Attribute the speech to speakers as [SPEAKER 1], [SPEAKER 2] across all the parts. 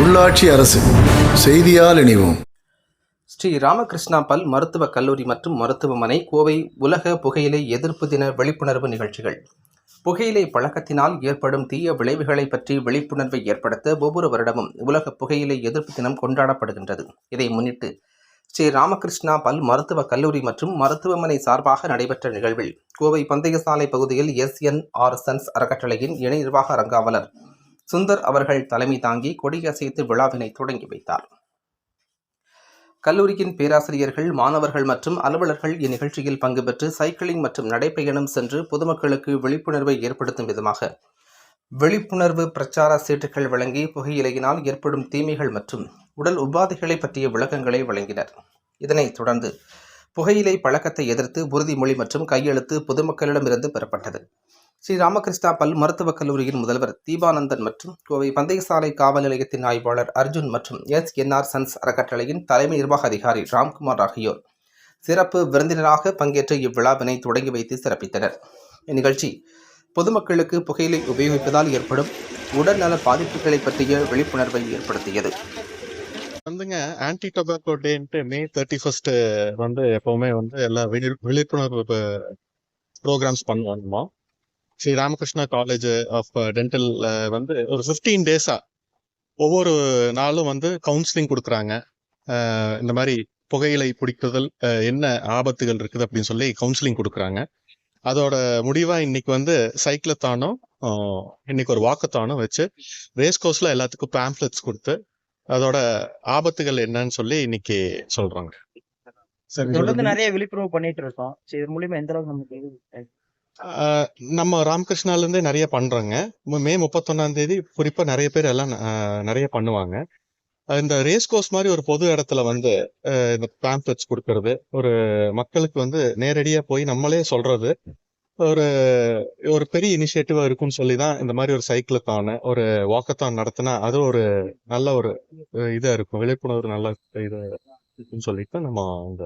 [SPEAKER 1] உள்ளாட்சி அரசு. செய்தியால் இணைவோம்.
[SPEAKER 2] ஸ்ரீ ராமகிருஷ்ணா பல் மருத்துவக் கல்லூரி மற்றும் மருத்துவமனை கோவை உலக புகையிலை எதிர்ப்பு தின விழிப்புணர்வு நிகழ்ச்சிகள். புகையிலை பழக்கத்தினால் ஏற்படும் தீய விளைவுகளை பற்றி விழிப்புணர்வை ஏற்படுத்த ஒவ்வொரு வருடமும் உலக புகையிலை எதிர்ப்பு தினம் கொண்டாடப்படுகின்றது. இதை முன்னிட்டு ஸ்ரீ ராமகிருஷ்ணா பல் மருத்துவக் கல்லூரி மற்றும் மருத்துவமனை சார்பாக நடைபெற்ற நிகழ்வில் கோவை பந்தயசாலை பகுதியில் எஸ் என் ஆர் சன்ஸ் அறக்கட்டளையின் இணை நிர்வாக அரங்காவலர் சுந்தர் அவர்கள் தலைமை தாங்கி கொடியசைத்து விழாவினை தொடங்கி வைத்தார். கல்லூரியின் பேராசிரியர்கள் மாணவர்கள் மற்றும் அலுவலர்கள் இந்நிகழ்ச்சியில் பங்கு பெற்று சைக்கிளிங் மற்றும் நடைப்பயணம் சென்று பொதுமக்களுக்கு விழிப்புணர்வை ஏற்படுத்தும் விதமாக விழிப்புணர்வு பிரச்சார சீட்டுகள் வழங்கி புகையிலையினால் ஏற்படும் தீமைகள் மற்றும் உடல் உபாதைகளை பற்றிய விளக்கங்களை வழங்கினர். இதனைத் தொடர்ந்து புகையிலை பழக்கத்தை எதிர்த்து உறுதிமொழி மற்றும் கையெழுத்து பொதுமக்களிடமிருந்து பெறப்பட்டது. ஸ்ரீ ராமகிருஷ்ணா பல் மருத்துவக் கல்லூரியின் முதல்வர் தீபானந்தன் மற்றும் கோவை பந்தயசாலை காவல் நிலையத்தின் ஆய்வாளர் அர்ஜுன் மற்றும் எஸ் என்ஆர் சன்ஸ் அறக்கட்டளையின் தலைமை நிர்வாக அதிகாரி ராம்குமார் ஆகியோர் சிறப்பு விருந்தினராக பங்கேற்று இவ்விழாவினை தொடங்கி வைத்து சிறப்பித்தனர். இந்நிகழ்ச்சி பொதுமக்களுக்கு புகையிலை உபயோகிப்பதால் ஏற்படும் உடல்நல பாதிப்புகளை பற்றிய விழிப்புணர்வை ஏற்படுத்தியது.
[SPEAKER 3] வந்துங்க ஆன்டி டொபாக்கோ டேன்ட்டு மே தேர்ட்டி ஃபர்ஸ்ட் வந்து எப்பவுமே வந்து எல்லா விழிப்புணர்வு ப்ரோக்ராம்ஸ் பண்ணுவோம் Sri Ramakrishna college of dental வந்து ஒரு ஃபிஃப்டீன் டேஸா ஒவ்வொரு நாளும் வந்து கவுன்சிலிங் கொடுக்குறாங்க. இந்த மாதிரி புகையிலை பிடிக்குதல் அஹ், என்ன ஆபத்துகள் இருக்குது அப்படின்னு சொல்லி கவுன்சிலிங் கொடுக்குறாங்க. அதோட முடிவா இன்னைக்கு வந்து சைக்கிளத்தானும் இன்னைக்கு ஒரு வாக்கத்தானும் வச்சு ரேஸ் கோர்ஸ்ல எல்லாத்துக்கும் பேம்ப்ளெட்ஸ் கொடுத்து அதோட ஆபத்துகள் என்னன்னு சொல்லி இன்னைக்கு சொல்றாங்க.
[SPEAKER 4] தொடர்ந்து நிறைய விழிப்புணர்வு பண்ணிட்டு இருக்கோம். சரி இது மூலியமா எந்த அளவுக்கு நமக்கு
[SPEAKER 3] நம்ம ராமகிருஷ்ணாலேருந்தே நிறைய பண்றோங்க. மே முப்பத்தொன்னாம் தேதி குறிப்பாக நிறைய பேர் எல்லாம் நிறைய பண்ணுவாங்க. இந்த ரேஸ் கோர்ஸ் மாதிரி ஒரு பொது இடத்துல வந்து இந்த இந்த பேம்ப்ளெட்ஸ் கொடுக்கறது ஒரு மக்களுக்கு வந்து நேரடியாக போய் நம்மளே சொல்றது ஒரு ஒரு பெரிய இனிஷியேட்டிவாக இருக்கும்னு சொல்லி தான் இந்த மாதிரி ஒரு சைக்கிளுக்கான ஒரு வாக்கத்தான் நடத்தினா அது ஒரு நல்ல ஒரு இதாக இருக்கும் விழிப்புணர்வு நல்ல இதாக இருக்குன்னு சொல்லிட்டு நம்ம இந்த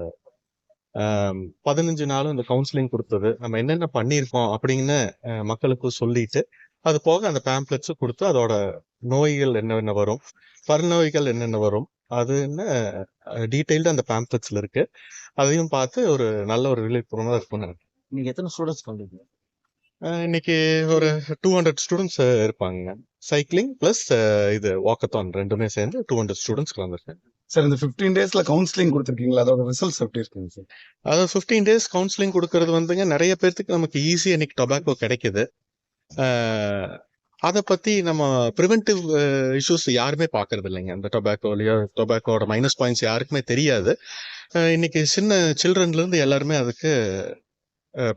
[SPEAKER 3] பதினஞ்சு நாளும் இந்த கவுன்சிலிங் கொடுத்தது. நம்ம என்னென்ன பண்ணியிருக்கோம் அப்படின்னு மக்களுக்கு சொல்லிட்டு அது போக அந்த பேம்ப்ளெட்ஸும் கொடுத்து அதோட நோய்கள் என்னென்ன வரும் பருநோய்கள் என்னென்ன வரும் அது என்ன டீட்டெயில்டு அந்த பேம்ப்ளெட்ஸ்ல இருக்கு. அதையும் பார்த்து ஒரு நல்ல ஒரு விழிப்புணர்வு இருக்கும்னு நினைக்கிறேன்.
[SPEAKER 4] நீங்க எத்தனை ஸ்டூடெண்ட்ஸ் பண்றீங்க
[SPEAKER 3] அஹ், இன்னைக்கு ஒரு டூ ஹண்ட்ரட் ஸ்டூடெண்ட்ஸ் இருப்பாங்க சைக்கிளிங் பிளஸ் இது வாக்கத்தான் ரெண்டுமே சேர்ந்து டூ ஹண்ட்ரட் ஸ்டூடெண்ட்ஸ் கலந்துருக்கேன்
[SPEAKER 5] சார் இந்த 15 டேஸ்ல கவுன்சிலிங் கொடுத்துருக்கீங்களா? அதோட ரிசல்ட்ஸ் எப்படி இருக்குங்க சார்
[SPEAKER 3] அதாவது ஃபிஃப்டீன் டேஸ் கவுன்சிலிங் கொடுக்கறது வந்துங்க நிறைய பேர்த்துக்கு நமக்கு ஈஸியாக இன்னைக்கு டொபாக்கோ கிடைக்குது. அதை பற்றி நம்ம ப்ரிவென்டிவ் இஷ்யூஸ் யாருமே பார்க்கறது இல்லைங்க. அந்த டொபாக்கோலையோ டொபாக்கோட மைனஸ் பாயிண்ட்ஸ் யாருக்குமே தெரியாது. இன்னைக்கு சின்ன சில்ட்ரன்ல இருந்து எல்லாருமே அதுக்கு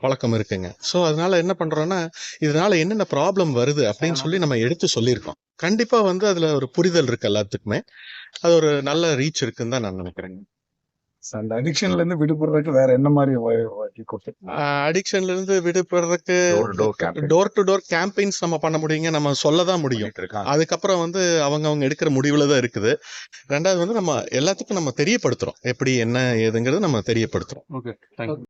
[SPEAKER 3] பழக்கம் இருக்குங்க. ஸோ அதனால என்ன பண்றோம்னா இதனால என்னென்ன ப்ராப்ளம் வருது அப்படின்னு சொல்லி நம்ம எடுத்து சொல்லியிருக்கோம். கண்டிப்பா வந்து அதுல ஒரு புரிதல் இருக்கு எல்லாத்துக்குமே. அது ஒரு நல்ல ரீச் இருக்குன்னு தான் நான் நினைக்கிறேங்க.
[SPEAKER 5] அந்த அடிக்ஷன்ல இருந்து விடுபடுறதுக்கு வேற என்ன மாதிரி
[SPEAKER 3] அடிக்ஷன்ல இருந்து விடுபடுறதுக்கு. டோர் டு டோர் கேம்பெயின்ஸ் நம்ம பண்ண முடியுங்க. நம்ம சொல்ல தான் முடியும். அதுக்கப்புறம் வந்து அவங்க அவங்க எடுக்கிற முடிவுல தான் இருக்குது. ரெண்டாவது வந்து நம்ம எல்லாத்துக்கும் நம்ம தெரியப்படுத்துறோம். எப்படி என்ன ஏதுங்கிறது நம்ம தெரியப்படுத்துறோம்.
[SPEAKER 5] Okay thank you